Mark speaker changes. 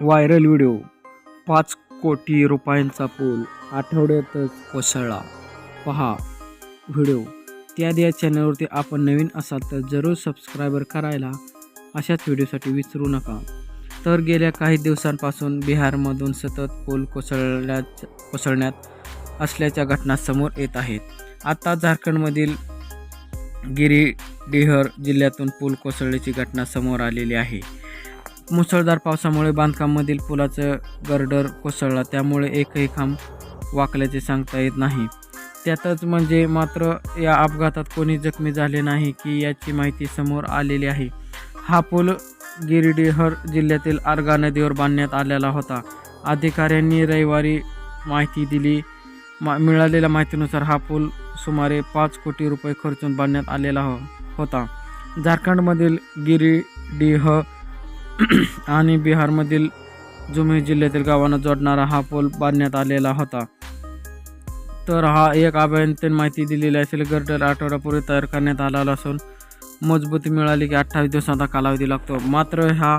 Speaker 1: Viral video पाच कोटी रुपयांचा पूल आठवड्यातच कोसळला. पहा व्हिडिओ. त्याआधी या चॅनलवरती आपण नवीन असाल तर जरूर सबस्क्राईबर करायला अशाच व्हिडिओसाठी विसरू नका. तर गेल्या काही दिवसांपासून बिहारमधून सतत पूल कोसळल्या कोसळण्यात असल्याच्या घटना समोर येत आहेत. आता झारखंडमधील गिरिडीहर जिल्ह्यातून पूल कोसळल्याची घटना समोर आलेली आहे. मुसळधार पावसामुळे बांधकामामधील पुलाचं गर्डर कोसळला. त्यामुळे एकही खांब वाकल्याचे सांगता येत नाही. त्यातच म्हणजे मात्र या अपघातात कोणी जखमी झाले नाही की याची माहिती समोर आलेली आहे. हा पूल गिरिडीहर जिल्ह्यातील आर्गा नदीवर बांधण्यात आलेला होता. अधिकाऱ्यांनी रविवारी माहिती दिली. मा मिळालेल्या माहितीनुसार हा पूल सुमारे पाच कोटी रुपये खर्चून बांधण्यात आलेला हो होता. झारखंडमधील गिरिडीह आणि बिहारमधील जुमे जिल्ह्यातील गावांना जोडणारा हा पूल बांधण्यात आलेला होता. तर हा एक अभ्यंतर माहिती दिलेली असेल गर्डर आठवड्यापूर्वी तयार करण्यात आलेला असून मजबूती मिळाली की अठ्ठावीस दिवसांचा कालावधी लागतो. मात्र हा